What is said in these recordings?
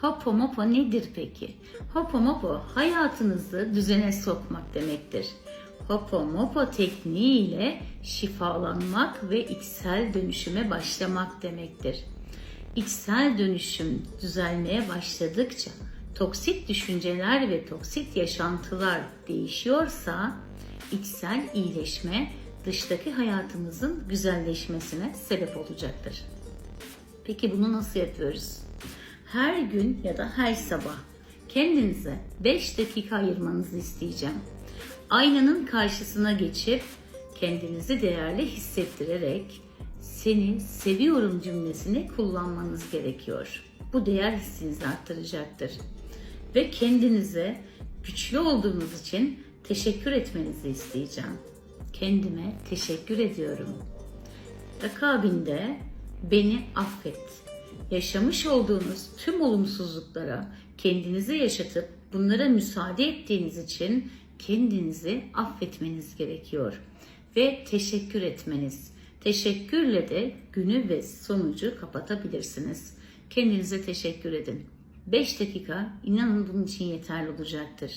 Hopomopo nedir peki? Hopomopo hayatınızı düzene sokmak demektir. Hopomopo tekniğiyle şifalanmak ve içsel dönüşüme başlamak demektir. İçsel dönüşüm düzelmeye başladıkça toksik düşünceler ve toksik yaşantılar değişiyorsa içsel iyileşme dıştaki hayatımızın güzelleşmesine sebep olacaktır. Peki bunu nasıl yapıyoruz? Her gün ya da her sabah kendinize 5 dakika ayırmanızı isteyeceğim. Aynanın karşısına geçip kendinizi değerli hissettirerek seni seviyorum cümlesini kullanmanız gerekiyor. Bu değer hissinizi arttıracaktır. Ve kendinize güçlü olduğunuz için teşekkür etmenizi isteyeceğim. Kendime teşekkür ediyorum. Akabinde beni affet. Yaşamış olduğunuz tüm olumsuzluklara kendinizi yaşatıp bunlara müsaade ettiğiniz için kendinizi affetmeniz gerekiyor ve teşekkür etmeniz. Teşekkürle de günü ve sonucu kapatabilirsiniz. Kendinize teşekkür edin. 5 dakika inanın bunun için yeterli olacaktır.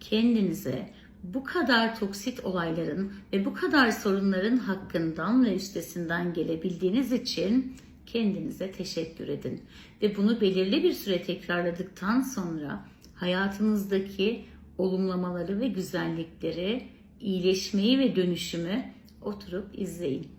Kendinize bu kadar toksit olayların ve bu kadar sorunların hakkından ve üstesinden gelebildiğiniz için kendinize teşekkür edin. Ve bunu belirli bir süre tekrarladıktan sonra hayatınızdaki olumlamaları ve güzellikleri, iyileşmeyi ve dönüşümü oturup izleyin.